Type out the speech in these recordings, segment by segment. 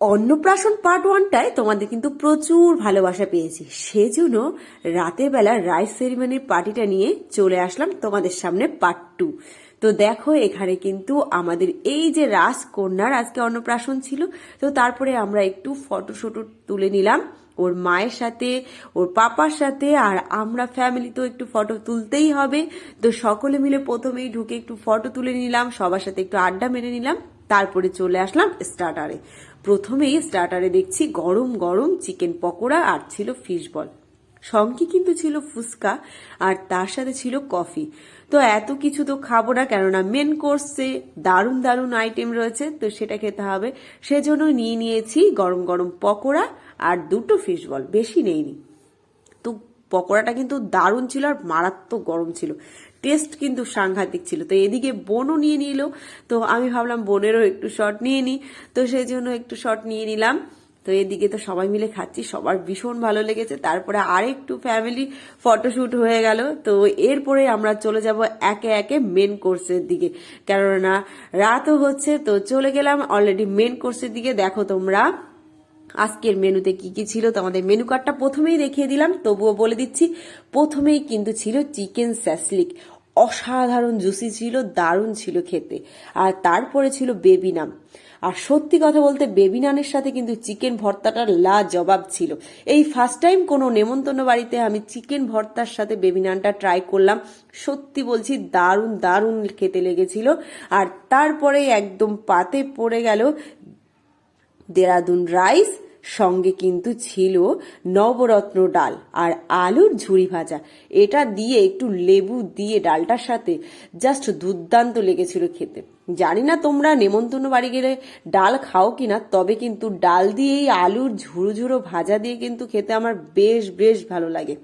অন্নপ্রাশন পার্ট ওয়ানটায় তোমাদের কিন্তু প্রচুর ভালোবাসা পেয়েছি। সেজন্য রাতের বেলা রাইস সেরিমনির পার্টিটা নিয়ে চলে আসলাম তোমাদের সামনে পার্ট টু তো দেখো, এখানে কিন্তু আমাদের এই যে রাজকন্যার আজকে অন্নপ্রাশন ছিল, তো তারপরে আমরা একটু ফটো শটো তুলে নিলাম। ওর মায়ের সাথে, ওর পাপার সাথে, আর আমরা ফ্যামিলি তো একটু ফটো তুলতেই হবে। তো সকলে মিলে প্রথমেই ঢুকে একটু ফটো তুলে নিলাম, সবার সাথে একটু আড্ডা মেরে নিলাম, তারপরে চলে আসলাম স্টার্টারে প্রথমেই স্টার্টারে দেখছি গরম গরম চিকেন পকোড়া আর ছিল ফিশ বল সঙ্গে কিন্তু ছিল ফুচকা আর তার সাথে ছিল কফি তো এত কিছু তো খাব না, কেননা মেন কোর্সে দারুণ দারুণ আইটেম রয়েছে, তো সেটা খেতে হবে। সেজন্য নিয়ে নিয়েছি গরম গরম পকোড়া আর দুটো ফিশ বল বেশি নেইনি। তো পকোড়াটা কিন্তু দারুণ ছিল আর মারাত্মক গরম ছিল। টেস্ট কিন্তু সাংঘাতিক ছিল। তো এদিকে বোনও নিয়ে নিল। তো আমি ভাবলাম বোনেরও একটু শট নিয়ে নিই তো সেই জন্য একটু শট নিয়ে নিলাম। তো এদিকে তো সবাই মিলে খাচ্ছি, সবার ভীষণ ভালো লেগেছে। তারপরে আরেকটু ফ্যামিলি ফটোশ্যুট হয়ে গেল। তো এরপরে আমরা চলে যাব একে একে মেন কোর্সের দিকে। কেননা রাতও হচ্ছে, তো চলে গেলাম অলরেডি মেন কোর্সের দিকে। দেখো তোমরা আজকের মেনুতে কি কি ছিল তোমাদের মেনু কার্ডটা প্রথমেই দেখিয়ে দিলাম, তবুও বলে দিচ্ছি, প্রথমেই কিন্তু ছিল চিকেন স্যাসলিক। অসাধারণ জুসি ছিল, দারুণ ছিল খেতে। আর তারপরে ছিল বেবি নাম আর সত্যি কথা বলতে বেবি নানের সাথে কিন্তু চিকেন ভর্তাটা লা জবাব ছিল। এই ফার্স্ট টাইম কোনো নেমন্তন্ন বাড়িতে আমি চিকেন ভর্তার সাথে বেবি নানটা ট্রাই করলাম। সত্যি বলছি, দারুণ দারুণ খেতে লেগেছিল। আর তারপরে একদম পাতে পড়ে গেল দেরাদুন রাইস, সঙ্গে কিন্তু ছিল নবরত্ন ডাল আর আলুর ঝুড়ি ভাজা। এটা দিয়ে একটু লেবু দিয়ে ডালটার সাথে জাস্ট দুর্দান্ত লেগেছিল খেতে। জানি না তোমরা নেমন্তন্ন বাড়ি গেলে ডাল খাও কিনা, তবে কিন্তু ডাল দিয়েই আলুর ঝুড়ো ঝুড়ো ভাজা দিয়ে কিন্তু খেতে আমার বেশ বেশ ভালো লাগে।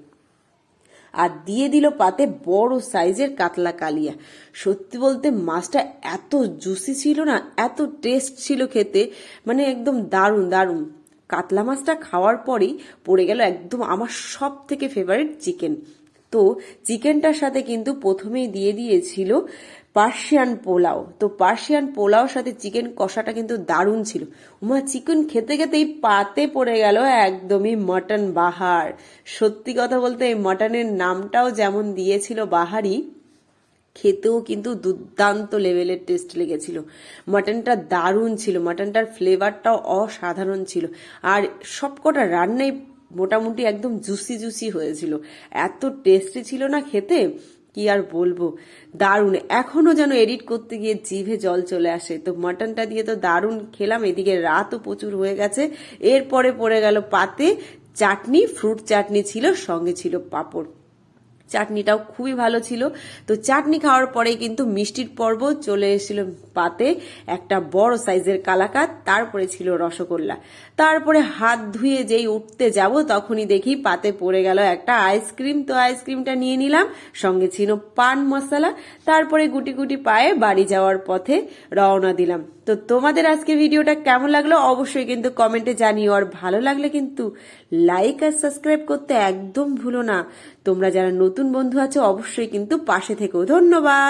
আর দিয়ে দিল পাতে বড় সাইজের কাতলা কালিয়া। সত্যি বলতে মাছটা এত জুসি ছিল না, এত টেস্ট ছিল খেতে মানে একদম দারুণ দারুণ। কাতলা মাছটা খাওয়ার পরেই পড়ে গেল একদম আমার সব থেকে ফেভারিট চিকেন তো চিকেনটার সাথে কিন্তু প্রথমেই দিয়ে দিয়েছিল পার্সিয়ান পোলাও। তো পার্সিয়ান পোলাওর সাথে চিকেন কষাটা কিন্তু দারুণ ছিল। উমা, চিকেন খেতে খেতেই পাতে পড়ে গেল, একদমই মটন বাহার। সত্যি কথা বলতে এই মটনের নামটাও যেমন দিয়েছিল বাহারি, খেতেও কিন্তু দুর্দান্ত লেভেলের টেস্ট লেগেছিল। মাটনটা দারুণ ছিল, মাটনটার ফ্লেভারটাও অসাধারণ ছিল। আর সবকটা রান্নাই মোটামুটি একদম জুসি জুসি হয়েছিল। এত টেস্টি ছিল না খেতে, কি আর বলব? দারুণ। এখনও যেন এডিট করতে গিয়ে জিভে জল চলে আসে। তো মাটনটা দিয়ে তো দারুণ খেলাম। এদিকে রাতও প্রচুর হয়ে গেছে। এরপরে পড়ে গেল পাতে, চাটনি ফ্রুট চাটনি ছিল, সঙ্গে ছিল পাঁপড়। চাটনিটাও খুবই ভালো ছিল। তো চাটনি খাওয়ার পরে কিন্তু মিষ্টির পর্ব চলে এসেছিল পাতে। একটা বড় সাইজের কালাকাত, তারপরে ছিল রসগোল্লা। তারপরে হাত ধুয়ে যেই উঠতে যাব, তখনই দেখি পাতে পড়ে গেল একটা আইসক্রিম তো আইসক্রিমটা নিয়ে নিলাম, সঙ্গে ছিল পান মশলা। তারপরে গুটি গুটি পায়ে বাড়ি যাওয়ার পথে রওনা দিলাম। তো তোমাদের আজকে ভিডিওটা কেমন লাগল অবশ্যই কিন্তু কমেন্টে জানিও, আর ভালো লাগলে কিন্তু লাইক আর সাবস্ক্রাইব করতে একদম ভুলো না। তোমরা যারা নতুন বন্ধু আছো অবশ্যই কিন্তু পাশে থেকেও ধন্যবাদ!